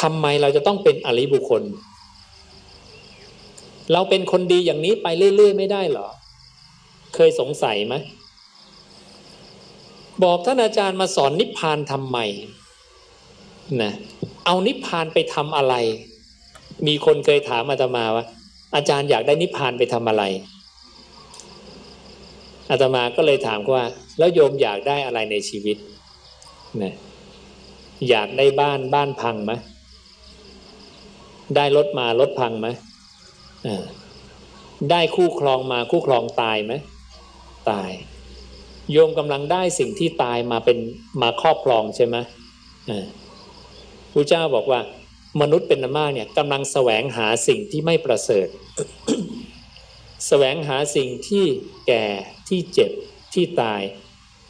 ทำไมเราจะต้องเป็นอริบุคคล เราเป็นคนดีอย่างนี้ไปเรื่อยๆ ไม่ได้เหรอ เคยสงสัยไหมบอกท่านอาจารย์มาสอนนิพพานทำไมนะเอานิพพานไปทำอะไร มีคนเคยถามอาตมาว่า อาจารย์อยากได้นิพพานไปทำอะไร อาตมาก็เลยถามเขาว่า แล้วโยมอยากได้อะไรในชีวิตนะอยากได้บ้านบ้านพังไหมได้รถมารถพังไหมได้คู่ครองมาคู่ครองตายไหมตาย โยมกำลังได้สิ่งที่ตายมาเป็นมาครอบครองใช่ไหมพระเจ้าบอกว่า มนุษย์เป็นอันมากเนี่ยกำลังแสวงหาสิ่งที่ไม่ประเสริฐ แสวงหาสิ่งที่แก่ ที่เจ็บที่ตาย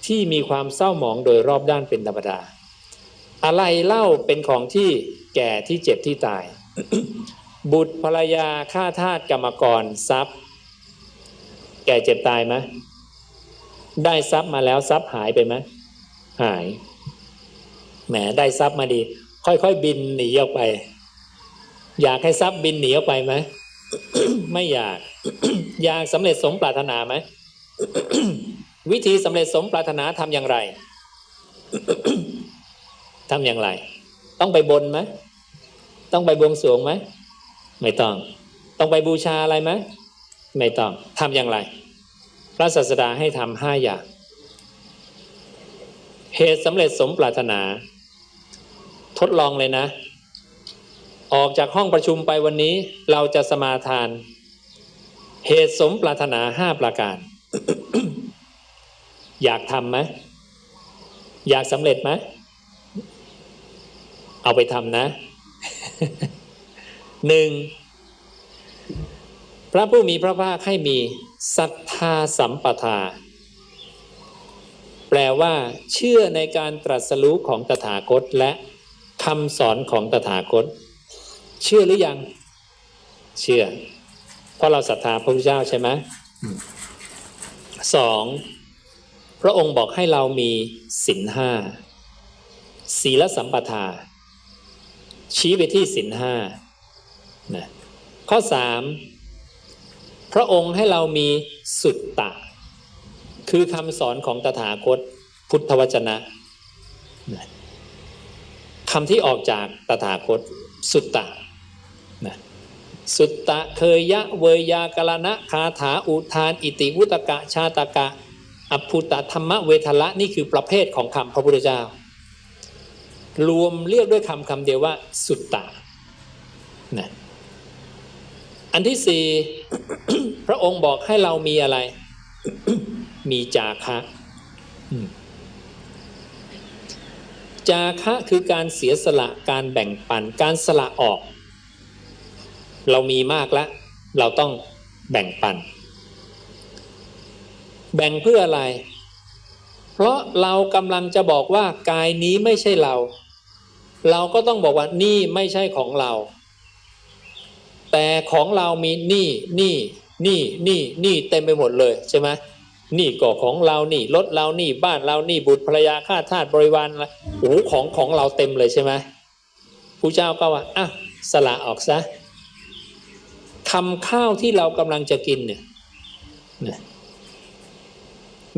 ที่มีความเศร้าหมองโดยรอบด้านเป็นธรรมดา อะไรเล่าเป็นของที่แก่ที่เจ็บที่ตาย บุตรภรรยาข้าทาสกรรมกรทรัพย์ แก่เจ็บตายไหมได้ทรัพย์มาแล้วทรัพย์หายไปไหมหายแหมได้ทรัพย์มาดี ค่อยๆบินหนีออกไป อยากให้ทรัพย์บินหนีออกไปไหมไม่อยาก อยากสำเร็จสมปรารถนาไหม วิธีสำเร็จสมปรารถนาทำอย่างไรทำอย่างไร ต้องไปบนไหมต้องไปบวงสรวงไหมไม่ต้อง ต้องไปบูชาอะไรไหมไม่ต้องทำอย่างไร พระศาสดาให้ทำห้าอย่างเหตุสำเร็จสมปรารถนา ทดลองเลยนะ ออกจากห้องประชุมไปวันนี้เราจะสมาทาน เหตุสมปรารถนาห้าประการ อยากทำไหมอยากสำเร็จไหมเอาไปทำนะหนึ่งพระผู้มีพระภาคให้มีศรัทธาสัมปทา แปลว่า เชื่อในการตรัสรู้ของตถาคตและคำสอนของตถาคต เชื่อหรือยัง เชื่อ เพราะเราศรัทธาพระพุทธเจ้าใช่ไหม สองพระองค์บอกให้เรามีศีลห้าศีลสัมปทา ชี้ไปที่ศีลห้านะข้อสามพระองค์ให้เรามีสุตตะ คือคำสอนของตถาคตพุทธวจนะคำที่ออกจากตถาคตสุตตะ สุตตะเคยยะเวยากรณะคาถาอุทาน อิติวุตกะชาตกะอภุตธรรมเวทละนี่คือประเภทของคำพระพุทธเจ้า รวมเรียกด้วยคำคำเดียวว่า สุตตะนะอันที่สี่พระองค์บอกให้เรามีอะไร มีจาคะจาคะคือการเสียสละการแบ่งปันการสละออก เรามีมากแล้วเราต้องแบ่งปัน แบ่งเพื่ออะไร เพราะเรากำลังจะบอกว่ากายนี้ไม่ใช่เรา เราก็ต้องบอกว่านี่ไม่ใช่ของเรา แต่ของเรามีนี่นี่นี่นี่นี่เต็มไปหมดเลยใช่ไหมนี่ก็ของเรานี่รถเรานี่บ้านเรานี่บุตรภรรยาข้าทาสบริวารอะไรโอ้โหของของเราเต็มเลยใช่ไหมผู้เจ้าก็ว่าอะสละออกซะ คำข้าวที่เรากำลังจะกินเนี่ย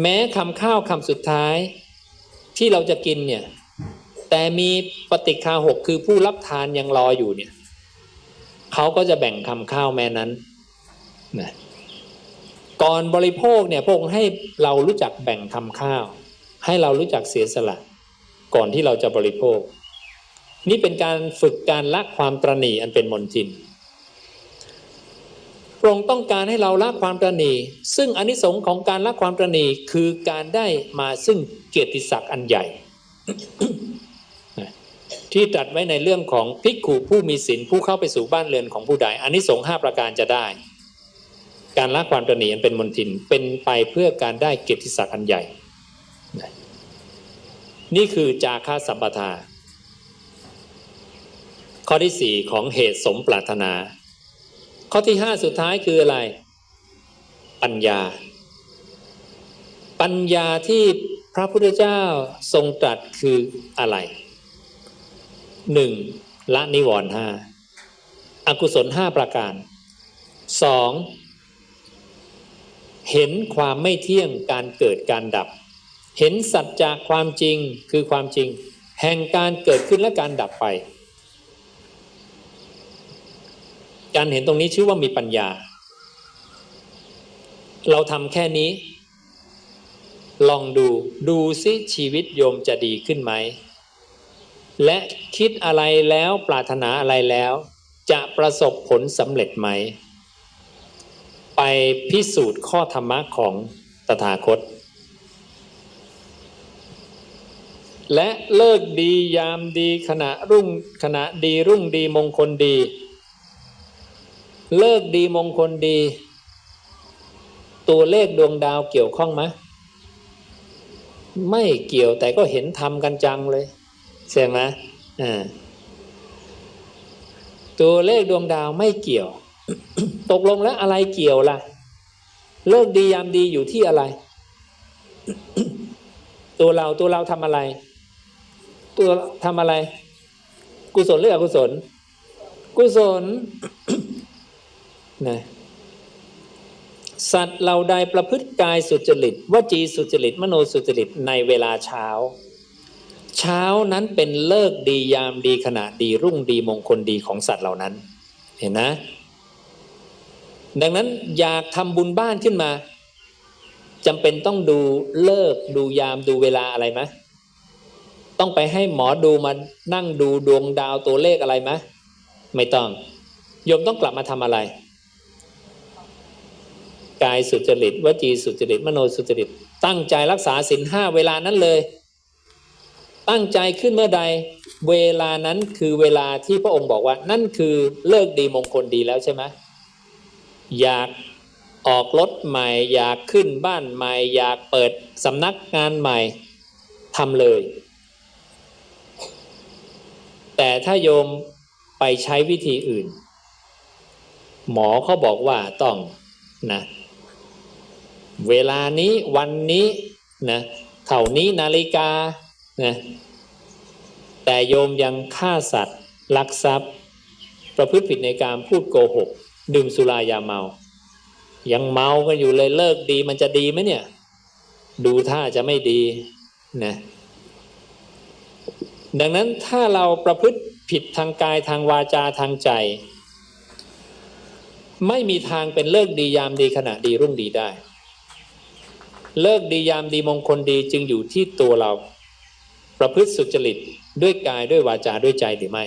แม้คำข้าวคำสุดท้ายที่เราจะกินเนี่ย แต่มีปฏิคาหกคือผู้รับทานยังรออยู่เนี่ยเขาก็จะแบ่งคำข้าวแม่นั้นนะก่อนบริโภคเนี่ยพระองค์ให้เรารู้จักแบ่งคำข้าว ให้เรารู้จักเสียสละ ก่อนที่เราจะบริโภค นี่เป็นการฝึกการละความตรณีอันเป็นมนทิน พระองค์ต้องการให้เราละความตรณีซึ่งอนิสงค์ของการละความตรณีคือการได้มาซึ่งเกียรติศักดิ์อันใหญ่ ที่ตรัสไว้ในเรื่องของภิกขุผู้มีศีลผู้เข้าไปสู่บ้านเรือนของผู้ใดอนิสงส์ห้าประการจะได้ การละความตระหนี่อันเป็นมนทินเป็นไปเพื่อการได้เกียรติศักดิ์อันใหญ่ นี่คือจาคาสัมปทา ข้อที่สี่ของเหตุสมปรารถนา ข้อที่ห้าสุดท้ายคืออะไร ปัญญา ปัญญาที่พระพุทธเจ้าทรงตรัสคืออะไรหนึ่งละนิวรณ์ห้าอกุศลห้าประการสองเห็นความไม่เที่ยงการเกิดการดับ เห็นสัจจาความจริงคือความจริง แห่งการเกิดขึ้นและการดับไป การเห็นตรงนี้ชื่อว่ามีปัญญา เราทำแค่นี้ ลองดูดูซิชีวิตโยมจะดีขึ้นไหม และคิดอะไรแล้วปรารถนาอะไรแล้ว จะประสบผลสำเร็จไหม ไปพิสูจน์ข้อธรรมะของตถาคต และเลิกดียามดีขณะรุ่งขณะดีรุ่งดีมงคลดี เลิกดีมงคลดี ตัวเลขดวงดาวเกี่ยวข้องไหมไม่เกี่ยวแต่ก็เห็นทำกันจังเลย ใช่ไหมอ่าตัวเลขดวงดาวไม่เกี่ยว ตกลงแล้วอะไรเกี่ยวล่ะ เลิกดียามดีอยู่ที่อะไร ตัวเราตัวเราทำอะไร ตัวทำอะไร กุศลหรืออกุศล กุศล นะสัตว์เราใดประพฤติกายสุจริตวจีสุจริตมโนสุจริตในเวลาเช้า เช้านั้นเป็นเลิกดียามดีขณะดีรุ่งดีมงคลดีของสัตว์เหล่านั้น เห็นนะ ดังนั้นอยากทำบุญบ้านขึ้นมาจำเป็นต้องดูเลิกดูยามดูเวลาอะไรไหมต้องไปให้หมอดูมานั่งดูดวงดาวตัวเลขอะไรไหมไม่ต้องโยมต้องกลับมาทำอะไร กายสุจริตวจีสุจริต มโนสุจริต ตั้งใจรักษาศีลห้าเวลานั้นเลย ตั้งใจขึ้นเมื่อใด เวลานั้นคือเวลาที่พระองค์บอกว่า นั่นคือเลิกดีมงคลดีแล้วใช่ไหมอยากออกรถใหม่ อยากขึ้นบ้านใหม่ อยากเปิดสำนักงานใหม่ทำเลย แต่ถ้าโยมไปใช้วิธีอื่น หมอเขาบอกว่าต้องนะ เวลานี้วันนี้นะเท่านี้นาฬิกานะแต่โยมยังฆ่าสัตว์ลักทรัพย์ ประพฤติผิดในการพูดโกหก ดื่มสุรายาเมา ยังเมากันอยู่เลยเลิกดีมันจะดีไหมเนี่ย ดูท่าจะไม่ดีนะดังนั้นถ้าเราประพฤติผิดทางกายทางวาจาทางใจ ไม่มีทางเป็นเลิกดียามดีขณะดีรุ่งดีได้ เลิกดียามดีมงคลดีจึงอยู่ที่ตัวเรา ประพฤติสุจริตด้วยกายด้วยวาจาด้วยใจหรือไม่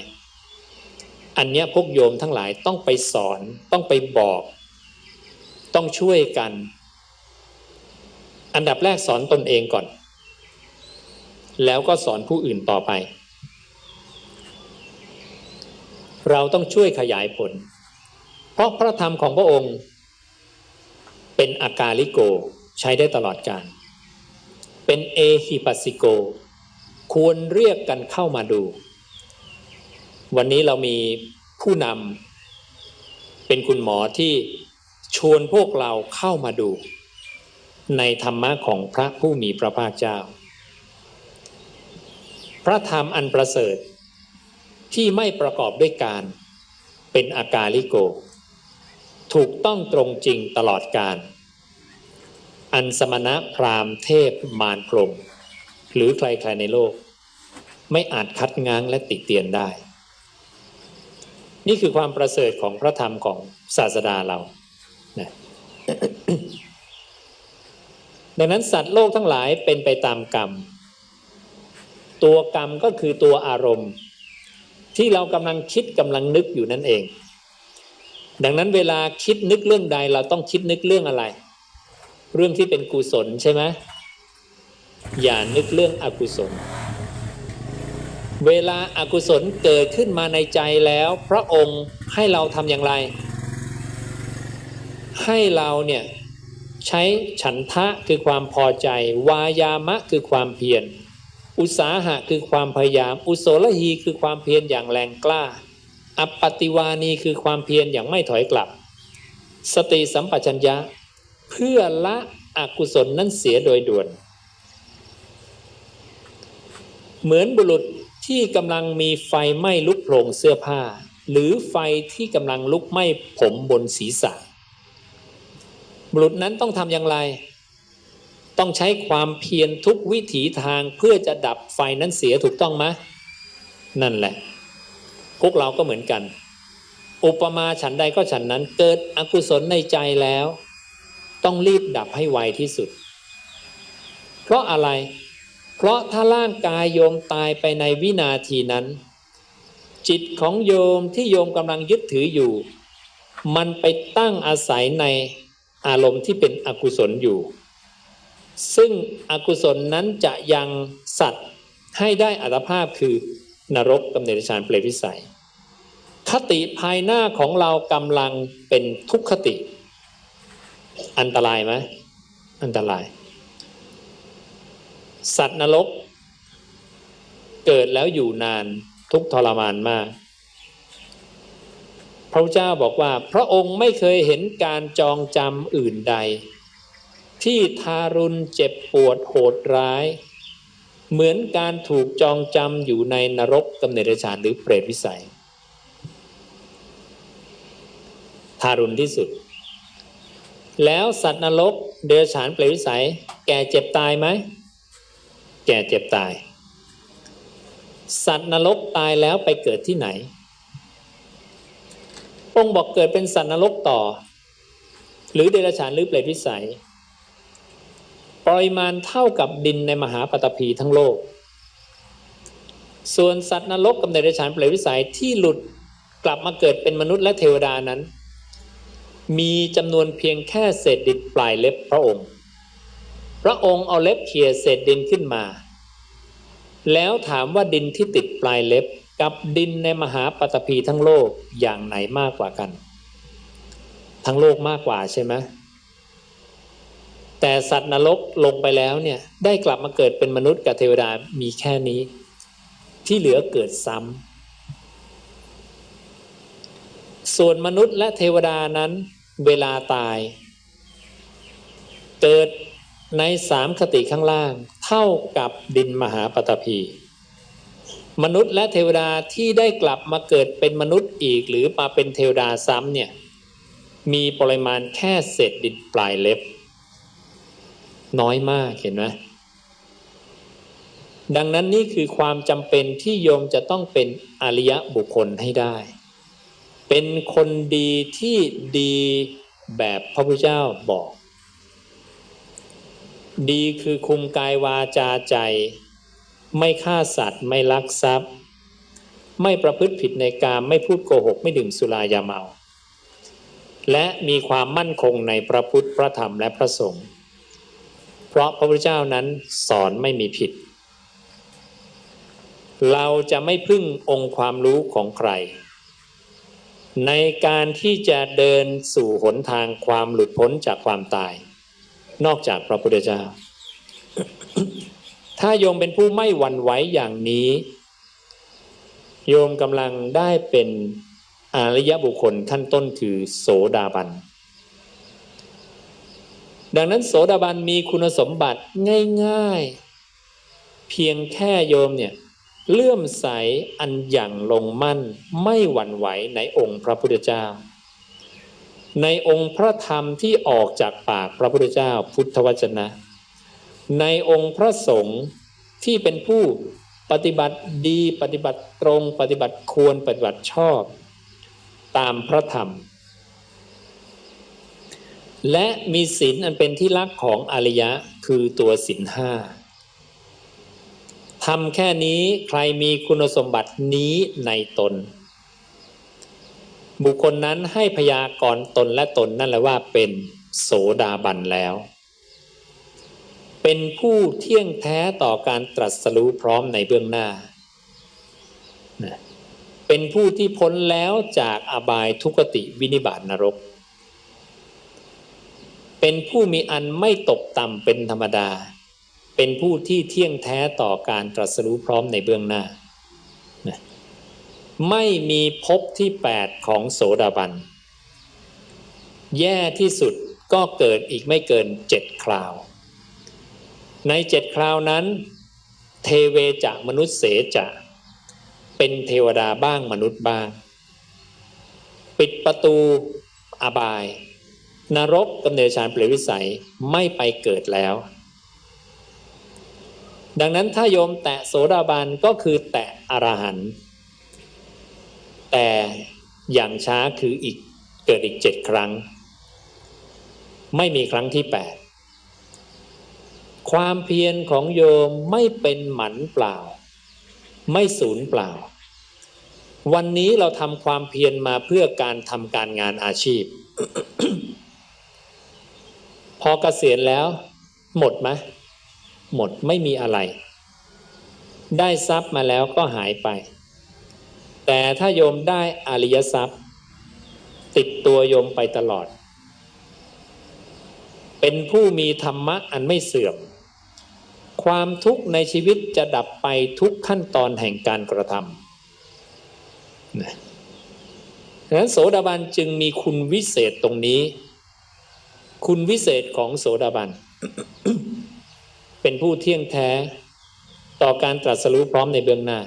อันเนี้ยพวกโยมทั้งหลายต้องไปสอน ต้องไปบอก ต้องช่วยกัน อันดับแรกสอนตนเองก่อน แล้วก็สอนผู้อื่นต่อไป เราต้องช่วยขยายผล เพราะพระธรรมของพระองค์ เป็นอากาลิโก ใช้ได้ตลอดการ เป็นเอฮิปัสสิโก ควรเรียกกันเข้ามาดู วันนี้เรามีผู้นำเป็นคุณหมอที่ชวนพวกเราเข้ามาดู ในธรรมะของพระผู้มีพระภาคเจ้า พระธรรมอันประเสริฐที่ไม่ประกอบด้วยการเป็นอากาลิโก ถูกต้องตรงจริงตลอดการ อันสมณะพราหมณ์เทพมารพรมหรือใครๆในโลก ไม่อาจคัดง้างและติเตียนได้ นี่คือความประเสริฐของพระธรรมของศาสดาเรานะดังนั้นสัตว์โลกทั้งหลายเป็นไปตามกรรม ตัวกรรมก็คือตัวอารมณ์ ที่เรากำลังคิดกำลังนึกอยู่นั่นเอง ดังนั้นเวลาคิดนึกเรื่องใดเราต้องคิดนึกเรื่องอะไร เรื่องที่เป็นกุศลใช่ไหมอย่านึกเรื่องอกุศล เวลาอากุศลเกิดขึ้นมาในใจแล้ว พระองค์ให้เราทำอย่างไร ให้เราเนี่ยใช้ฉันทะคือความพอใจ วายามะคือความเพียรอุตสาหะคือความพยายาม อุโสลหีคือความเพียรอย่างแรงกล้า อัปปติวานีคือความเพียรอย่างไม่ถอยกลับ สติสัมปชัญญะ เพื่อละอกุศลนั้นเสียโดยด่วน เหมือนบุรุษที่กำลังมีไฟไหม้ลุกโผลงเสื้อผ้า หรือไฟที่กำลังลุกไหม้ผมบนศีรษะ บุรุษนั้นต้องทำอย่างไร ต้องใช้ความเพียรทุกวิถีทางเพื่อจะดับไฟนั้นเสียถูกต้องไหมนั่นแหละ พวกเราก็เหมือนกัน อุปมาฉันใดก็ฉันนั้นเกิดอกุศลในใจแล้ว ต้องรีบดับให้ไวที่สุด เพราะอะไร เพราะถ้าร่างกายโยมตายไปในวินาทีนั้น จิตของโยมที่โยมกำลังยึดถืออยู่ มันไปตั้งอาศัยในอารมณ์ที่เป็นอกุศลอยู่ ซึ่งอกุศลนั้นจะยังสัตว์ให้ได้อัตภาพคือนรกกำเนิดฌานเปรตวิสัย คติภายหน้าของเรากำลังเป็นทุกขติ อันตรายไหมอันตราย สัตว์นรก เกิดแล้วอยู่นานทุกทรมานมาก พระเจ้าบอกว่า พระองค์ไม่เคยเห็นการจองจำอื่นใด ที่ทารุณเจ็บปวดโหดร้าย เหมือนการถูกจองจำอยู่ในนรกกำเนิดฌานหรือเปรตวิสัย ทารุณที่สุด แล้วสัตว์นรกเดรัจฉานเปรตวิสัย แก่เจ็บตายไหม แก่เจ็บตาย สัตว์นรกตายแล้วไปเกิดที่ไหน องค์บอกเกิดเป็นสัตว์นรกต่อ หรือเดรัจฉานหรือเปรตวิสัย ปริมาณเท่ากับดินในมหาปฐพีทั้งโลก ส่วนสัตว์นรกกับเดรัจฉานเปรตวิสัยที่หลุดกลับมาเกิดเป็นมนุษย์และเทวดานั้น มีจำนวนเพียงแค่เศษดินปลายเล็บพระองค์ พระองค์เอาเล็บเขี่ยเศษดินขึ้นมา แล้วถามว่าดินที่ติดปลายเล็บกับดินในมหาปฐพีทั้งโลกอย่างไหนมากกว่ากัน ทั้งโลกมากกว่าใช่ไหมแต่สัตว์นรกลงไปแล้วเนี่ยได้กลับมาเกิดเป็นมนุษย์กับเทวดามีแค่นี้ ที่เหลือเกิดซ้ำส่วนมนุษย์และเทวดานั้น เวลาตาย เกิดในสามคติข้างล่าง เท่ากับดินมหาปฐพี มนุษย์และเทวดาที่ได้กลับมาเกิดเป็นมนุษย์อีกหรือมาเป็นเทวดาซ้ำเนี่ย มีปริมาณแค่เศษดินปลายเล็บ น้อยมากเห็นไหมดังนั้นนี่คือความจำเป็นที่โยมจะต้องเป็นอริยะบุคคลให้ได้ เป็นคนดีที่ดีแบบพระพุทธเจ้าบอก ดีคือคุมกายวาจาใจ ไม่ฆ่าสัตว์ไม่ลักทรัพย์ ไม่ประพฤติผิดในการไม่พูดโกหก ไม่ดื่มสุรายาเมา และมีความมั่นคงในพระพุทธพระธรรมและพระสงฆ์เพราะพระพุทธเจ้านั้นสอนไม่มีผิด เราจะไม่พึ่งองค์ความรู้ของใคร ในการที่จะเดินสู่หนทางความหลุดพ้นจากความตาย นอกจากพระพุทธเจ้า ถ้าโยมเป็นผู้ไม่หวั่นไหวอย่างนี้ โยมกำลังได้เป็นอริยบุคคลขั้นต้นคือโสดาบัน ดังนั้นโสดาบันมีคุณสมบัติง่าย ๆ เพียงแค่โยมเนี่ย เลื่อมใสอันอย่างลงมั่นไม่หวั่นไหวในองค์พระพุทธเจ้า ในองค์พระธรรมที่ออกจากปากพระพุทธเจ้าพุทธวจนะ ในองค์พระสงฆ์ที่เป็นผู้ปฏิบัติดีปฏิบัติตรงปฏิบัติควรปฏิบัติชอบ ตามพระธรรม และมีศีลอันเป็นที่รักของอริยะคือตัวศีลห้า ทำแค่นี้ใครมีคุณสมบัตินี้ในตน บุคคลนั้นให้พยากรตนและตนนั่นแหละว่าเป็นโสดาบันแล้ว เป็นผู้เที่ยงแท้ต่อการตรัสรู้พร้อมในเบื้องหน้า เป็นผู้ที่พ้นแล้วจากอบายทุกติวินิบาตนรก เป็นผู้มีอันไม่ตกต่ำเป็นธรรมดา เป็นผู้ที่เที่ยงแท้ต่อการตรัสรู้พร้อมในเบื้องหน้า ไม่มีภพที่ 8 ของโสดาบัน แย่ที่สุดก็เกิดอีกไม่เกินเจ็ดคราว ในเจ็ดคราวนั้น เทเวจะมนุษย์เสจะเป็นเทวดาบ้างมนุษย์บ้าง ปิดประตูอบาย นรกกำเนิดฌานเปรวิสัยไม่ไปเกิดแล้ว ดังนั้นถ้าโยมแตะโสดาบันก็คือแตะอรหันต์แต่อย่างช้าคืออีกเกิดอีกเจ็ดครั้ง ไม่มีครั้งที่แปดความเพียรของโยมไม่เป็นหมันเปล่า ไม่สูญเปล่า วันนี้เราทำความเพียรมาเพื่อการทำการงานอาชีพ พอเกษียณแล้ว หมดไหม หมดไม่มีอะไร ได้ทรัพย์มาแล้วก็หายไป แต่ถ้าโยมได้อริยทรัพย์ ติดตัวโยมไปตลอด เป็นผู้มีธรรมะอันไม่เสื่อม ความทุกข์ในชีวิตจะดับไปทุกขั้นตอนแห่งการกระทำนะดังนั้นโสดาบันจึงมีคุณวิเศษตรงนี้ คุณวิเศษของโสดาบัน เป็นผู้เที่ยงแท้ ต่อการตรัสรู้พร้อมในเบื้องหน้า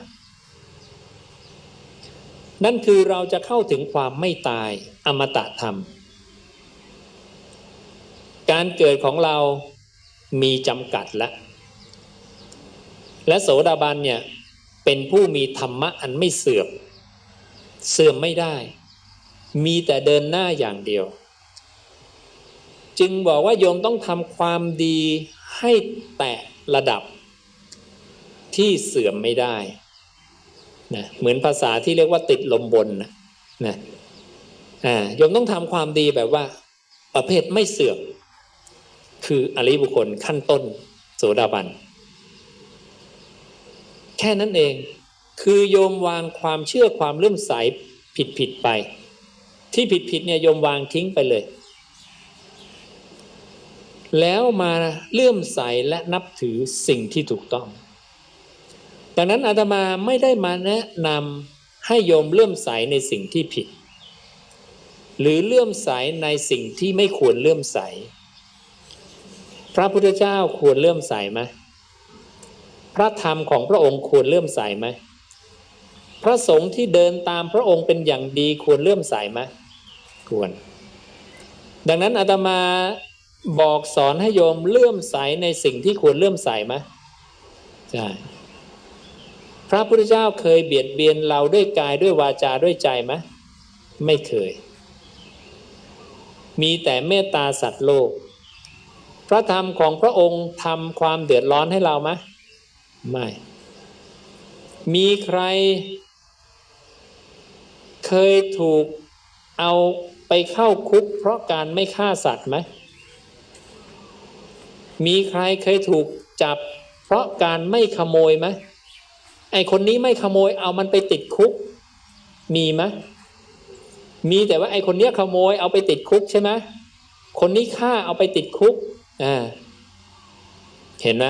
นั่นคือเราจะเข้าถึงความไม่ตายอมตะธรรม การเกิดของเรามีจำกัดแล้วและโสดาบันเนี่ยเป็นผู้มีธรรมะอันไม่เสื่อม เสื่อมไม่ได้ มีแต่เดินหน้าอย่างเดียว จึงบอกว่าโยมต้องทำความดี ให้แตะระดับที่เสื่อมไม่ได้นะเหมือนภาษาที่เรียกว่าติดลมบนนะนะอ่าโยมต้องทำความดีแบบว่า ประเภทไม่เสื่อม คืออริบุคคลขั้นต้นโสดาบัน แค่นั้นเอง คือโยมวางความเชื่อความเลื่อมใสผิดผิดไป ที่ผิดผิดเนี่ยโยมวางทิ้งไปเลย แล้วมาเลื่อมใสและนับถือสิ่งที่ถูกต้อง ดังนั้นอาตมาไม่ได้มาแนะนำให้โยมเลื่อมใสในสิ่งที่ผิด หรือเลื่อมใสในสิ่งที่ไม่ควรเลื่อมใส พระพุทธเจ้าควรเลื่อมใสไหมพระธรรมของพระองค์ควรเลื่อมใสไหมพระสงฆ์ที่เดินตามพระองค์เป็นอย่างดีควรเลื่อมใสไหมควร ดังนั้นอาตมา บอกสอนให้โยมเลื่อมใสในสิ่งที่ควรเลื่อมใสไหมใช่พระพุทธเจ้าเคยเบียดเบียนเราด้วยกายด้วยวาจาด้วยใจไหมไม่เคย มีแต่เมตตาสัตว์โลก พระธรรมของพระองค์ทำความเดือดร้อนให้เราไหมไม่ มีใคร เคยถูกเอาไปเข้าคุกเพราะการไม่ฆ่าสัตว์ไหม มีใครเคยถูกจับ เพราะการไม่ขโมยไหมไอคนนี้ไม่ขโมยเอามันไปติดคุก มีไหมมีแต่ว่าไอคนเนี้ยขโมยเอาไปติดคุกใช่ไหมคนนี้ฆ่าเอาไปติดคุกอ่าเห็นไหม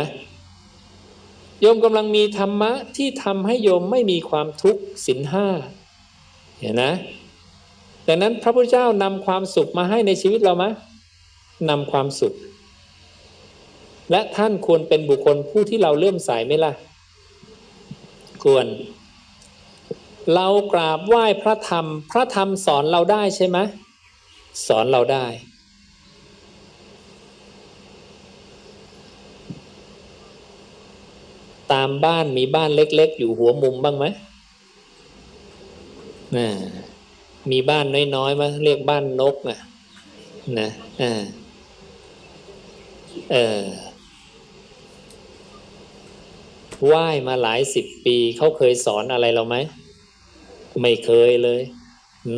โยมกำลังมีธรรมะที่ทำให้โยมไม่มีความทุกข์สินห้าเห็นนะดังนั้นพระพุทธเจ้านำความสุขมาให้ในชีวิตเราไหมนำความสุข และท่านควรเป็นบุคคลผู้ที่เราเลื่อมใสไหมล่ะ ควร เรากราบไหว้พระธรรม พระธรรมสอนเราได้ใช่ไหมสอนเราได้ ตามบ้านมีบ้านเล็กๆ อยู่หัวมุมบ้างไหมน่ะมีบ้านน้อยๆมั้ยเรียกบ้านนกนะนะอ่าเออ ไหว้มาหลายสิบปีเขาเคยสอนอะไรเราไหม ไม่เคยเลย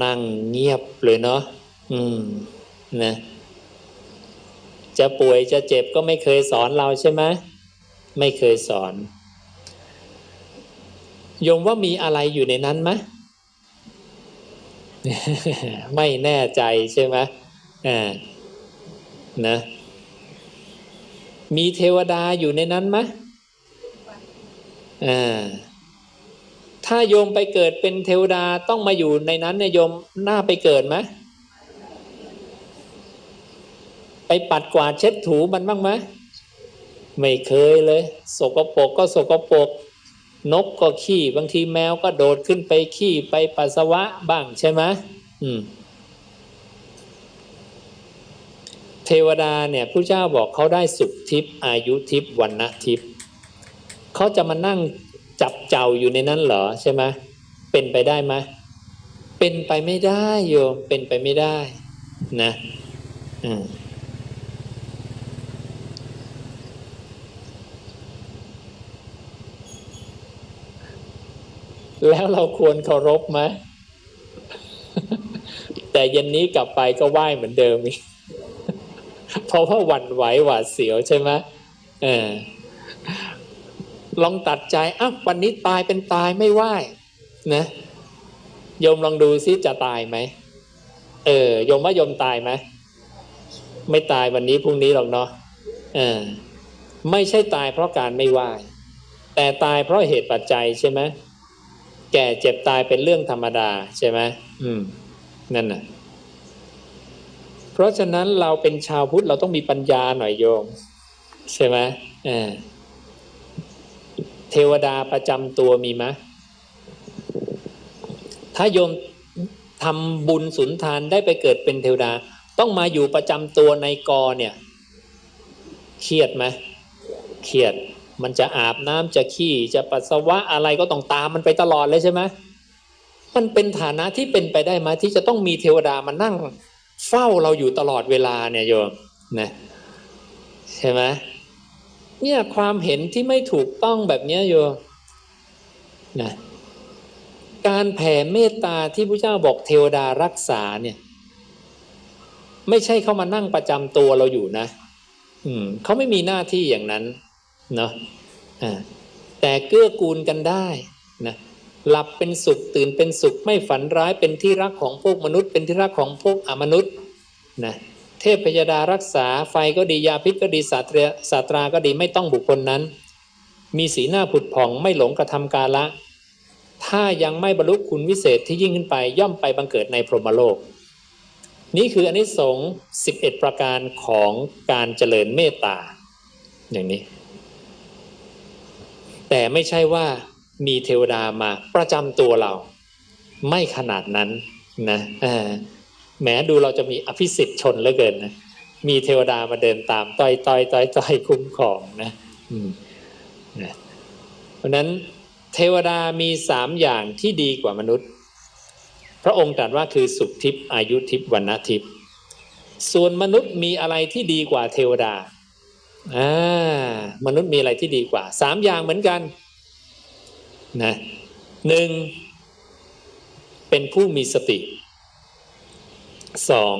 นั่งเงียบเลยเนาะอืมนะจะป่วยจะเจ็บก็ไม่เคยสอนเราใช่ไหมไม่เคยสอนโยมว่ามีอะไรอยู่ในนั้นไหมไม่แน่ใจใช่ไหมอ่านะ มีเทวดาอยู่ในนั้นไหม ถ้าโยมไปเกิดเป็นเทวดาต้องมาอยู่ในนั้นเนี่ยโยมหน้าไปเกิดไหมไปปัดกวาดเช็ดถูมันบ้างไหมไม่เคยเลย สกปรกก็สกปรกนกก็ขี้บางทีแมวก็โดดขึ้นไปขี้ไปปัสสาวะบ้างใช่ไหมอืม เทวดาเนี่ยผู้เจ้าบอกเขาได้สุขทิพย์อายุทิพย์วันนะทิพย์ เขาจะมานั่งจับเจ้าอยู่ในนั้นเหรอใช่ไหมเป็นไปได้ไหมเป็นไปไม่ได้โยมเป็นไปไม่ได้นะอืมแล้วเราควรเคารพไหมแต่เย็นนี้กลับไปก็ไหว้เหมือนเดิมอีกเพราะว่าหวั่นไหวหวาดเสียวใช่ไหมเออ ลองตัดใจอะวันนี้ตายเป็นตายไม่ไหวนะโยมลองดูซิจะตายไหมเออโยมว่าโยมตายไหมไม่ตายวันนี้พรุ่งนี้หรอกเนาะเออไม่ใช่ตายเพราะการไม่ไหวแต่ตายเพราะเหตุปัจจัยใช่ไหมแก่เจ็บตายเป็นเรื่องธรรมดาใช่ไหมอืม นั่นน่ะ เพราะฉะนั้นเราเป็นชาวพุทธเราต้องมีปัญญาหน่อยโยม ใช่ไหมเออ เทวดาประจำตัวมีไหมถ้าโยมทำบุญสุนทานได้ไปเกิดเป็นเทวดา ต้องมาอยู่ประจำตัวในกอเนี่ย เครียดไหมเครียด มันจะอาบน้ำจะขี้จะปัสสาวะอะไรก็ต้องตามมันไปตลอดเลยใช่ไหมมันเป็นฐานะที่เป็นไปได้ไหมที่จะต้องมีเทวดามานั่ง เฝ้าเราอยู่ตลอดเวลาเนี่ยโยมนะใช่ไหม เนี่ยความเห็นที่ไม่ถูกต้องแบบนี้โยนะการแผ่เมตตาที่พระเจ้าบอกเทวดารักษาเนี่ย ไม่ใช่เขามานั่งประจำตัวเราอยู่นะ อืมเขาไม่มีหน้าที่อย่างนั้นเนาะอ่าแต่เกื้อกูลกันได้นะหลับเป็นสุขตื่นเป็นสุขไม่ฝันร้ายเป็นที่รักของพวกมนุษย์ เป็นที่รักของพวกอมนุษย์นะ เทพพยดารักษาไฟก็ดียาพิษก็ดีศาสตราศาสตราก็ดีไม่ต้องบุคคลนั้น มีสีหน้าผุดผ่องไม่หลงกระทำกาละ ถ้ายังไม่บรรลุคุณวิเศษที่ยิ่งขึ้นไปย่อมไปบังเกิดในพรหมโลก นี่คืออนนิสงส์11 ประการของการเจริญเมตตา อย่างนี้ แต่ไม่ใช่ว่ามีเทวดามาประจำตัวเรา ไม่ขนาดนั้นนะ แหมดูเราจะมีอภิสิทธิ์ชนเหลือเกินนะมีเทวดามาเดินตามต้อยต้อยต้อยต้อยคุ้มครองนะเพราะนั้นเทวดามีสามอย่างที่ดีกว่ามนุษย์ พระองค์ตรัสว่าคือสุขทิพย์อายุทิพย์วันนทิพย์ส่วนมนุษย์มีอะไรที่ดีกว่าเทวดาอ่ามนุษย์มีอะไรที่ดีกว่าสามอย่างเหมือนกันนะหนึ่งเป็นผู้มีสติ สอง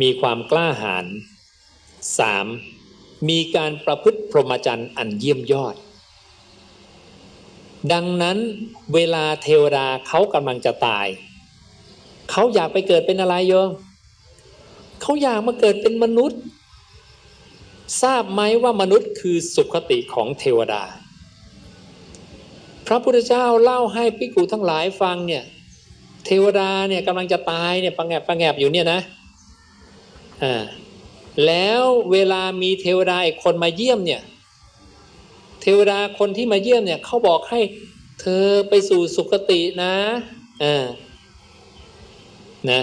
มีความกล้าหาญสามมีการประพฤติพรหมจรรย์อันเยี่ยมยอด ดังนั้นเวลาเทวดาเขากำลังจะตาย เขาอยากไปเกิดเป็นอะไรโยมเขาอยากมาเกิดเป็นมนุษย์ ทราบไหมว่ามนุษย์คือสุขติของเทวดา พระพุทธเจ้าเล่าให้พิกูทั้งหลายฟังเนี่ย เทวดาเนี่ยกำลังจะตายเนี่ยปังแงบปังแงบอยู่เนี่ยนะอ่าแล้วเวลามีเทวดาอีกคนมาเยี่ยมเนี่ยเทวดาคนที่มาเยี่ยมเนี่ยเขาบอกให้เธอไปสู่สุคตินะอ่านะ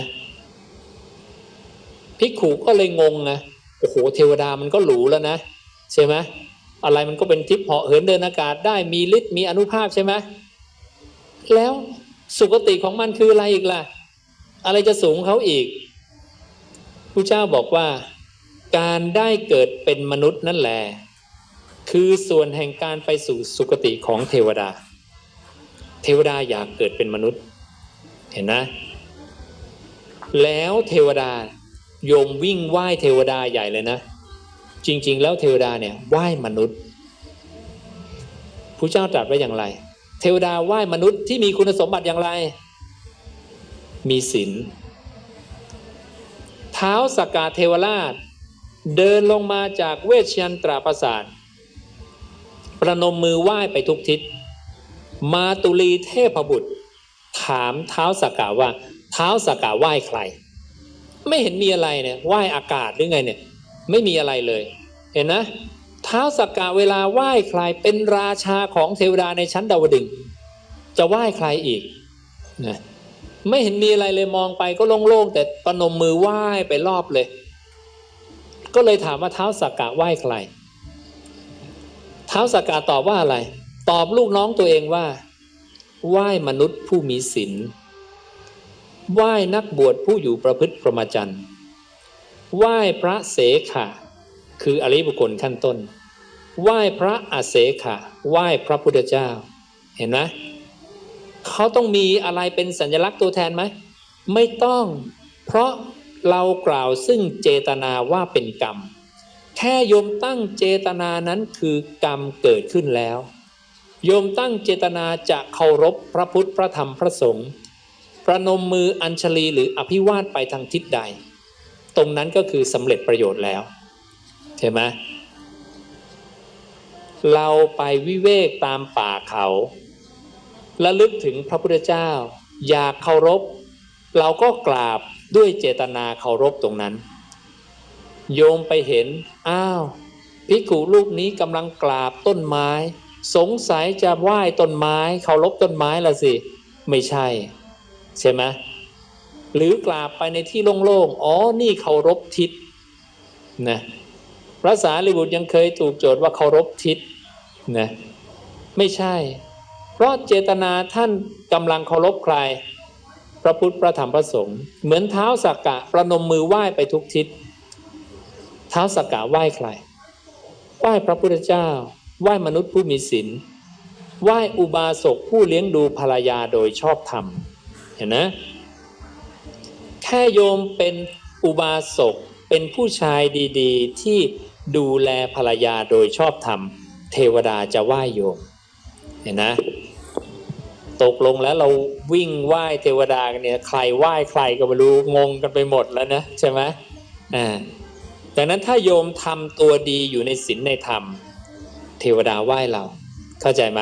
พิกขุก็เลยงงนะโอ้โหเทวดามันก็หรูแล้วนะใช่ไหมอะไรมันก็เป็นทิพย์เหาะเหินเดินอากาศได้มีฤทธิ์มีอนุภาพใช่ไหมแล้ว สุคติของมันคืออะไรอีกล่ะ อะไรจะสูงเขาอีกพระเจ้าบอกว่า การได้เกิดเป็นมนุษย์นั่นแหละคือส่วนแห่งการไปสู่สุคติของเทวดา เทวดาอยากเกิดเป็นมนุษย์ เห็นนะ แล้วเทวดาโยมวิ่งไหว้เทวดาใหญ่เลยนะ จริง ๆ แล้วเทวดาเนี่ยไหว้มนุษย์ผู้เจ้าตรัสไว้อย่างไร เทวดาไหว้มนุษย์ที่มีคุณสมบัติอย่างไร มีศีลเท้าสกกาเทวราช เดินลงมาจากเวชยันตราประสาทประนมมือไหว้ไปทุกทิศ มาตุลีเทพบุตร ถามเท้าสกกาว่า เท้าสกกาไหว้ใคร ไม่เห็นมีอะไรเนี่ยไหว้อากาศหรือไงเนี่ย ไม่มีอะไรเลย เห็นนะ ท้าสักกะเวลาไหว้ใครเป็นราชาของเทวดาในชั้นดาวดึงจะไหว้ใครอีกนะไม่เห็นมีอะไรเลยมองไปก็โล่งๆแต่ประนมมือไหว้ไปรอบเลย ก็เลยถามว่าเท้าสักกะไหว้ใครเท้าสักกะตอบว่าอะไร ตอบลูกน้องตัวเองว่า ไหว้มนุษย์ผู้มีศีลไหว้นักบวชผู้อยู่ประพฤติพรหมจรรย์ไหว้พระเสขะ คืออริบุคคลขั้นต้น ไหว้พระอาเสขะไหว้พระพุทธเจ้า เห็นไหมเขาต้องมีอะไรเป็นสัญลักษณ์ตัวแทนไหม ไม่ต้อง เพราะเรากล่าวซึ่งเจตนาว่าเป็นกรรม แค่โยมตั้งเจตนานั้นคือกรรมเกิดขึ้นแล้ว โยมตั้งเจตนาจะเคารพพระพุทธพระธรรมพระสงฆ์ประนมมืออัญชลีหรืออภิวาทไปทางทิศใด ตรงนั้นก็คือสำเร็จประโยชน์แล้ว เห็นไหมเราไปวิเวกตามป่าเขาและลึกถึงพระพุทธเจ้า อยากเคารพ เราก็กราบด้วยเจตนาเคารพตรงนั้น โยมไปเห็น อ้าวภิกุรูปนี้กำลังกราบต้นไม้ สงสัยจะไหว้ต้นไม้เคารพต้นไม้ละสิ ไม่ใช่ ใช่ไหมหรือกราบไปในที่โล่งๆ อ๋อ นี่เคารพทิศนะ ระสารีบุตรยังเคยถูกโจทย์ว่าเคารพทิศนะไม่ใช่ เพราะเจตนาท่านกำลังเคารพใคร พระพุทธพระธรรมพระสงฆ์เหมือนเท้าสักกะประนมมือไหว้ไปทุกทิศเท้าสักกะไหว้ใครไหว้พระพุทธเจ้า ไหว้มนุษย์ผู้มีศีลไหว้อุบาสกผู้เลี้ยงดูภรรยาโดยชอบธรรม เห็นนะแค่โยมเป็นอุบาสกเป็นผู้ชายดี ๆ ที่ ดูแลภรรยาโดยชอบธรรม เทวดาจะไหว้โยม เห็นนะ ตกลงแล้วเราวิ่งไหว้เทวดากันเนี่ยใครไหว้ใครก็ไม่รู้งงกันไปหมดแล้วนะใช่ไหมอ่าดังนั้นถ้าโยมทำตัวดีอยู่ในศีลในธรรม เทวดาไหว้เรา เข้าใจไหม